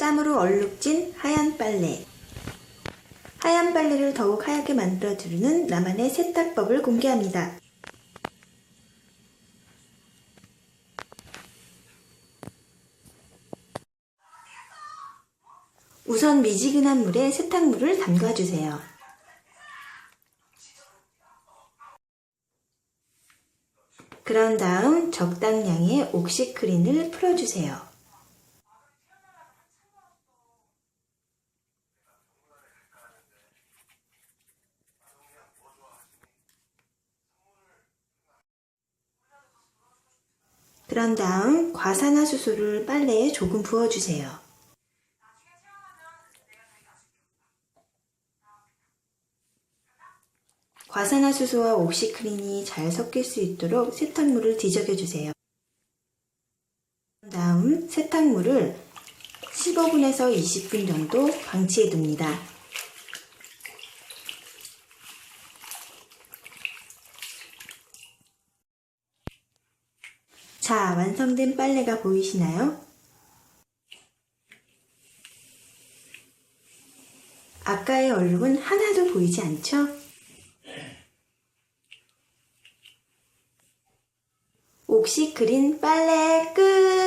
땀으로 얼룩진 하얀 빨래. 하얀 빨래를 더욱 하얗게 만들어 주는 나만의 세탁법을 공개합니다. 우선 미지근한 물에 세탁물을 담가주세요. 그런 다음 적당량의 옥시크린을 풀어주세요. 그런 다음 과산화수소를 빨래에 조금 부어주세요. 과산화수소와 옥시크린이 잘 섞일 수 있도록 세탁물을 뒤적여 주세요. 다음 세탁물을 15분에서 20분 정도 방치해 둡니다. 자, 완성된 빨래가 보이시나요? 아까의 얼룩은 하나도 보이지 않죠? 옥시 그린 빨래 끝!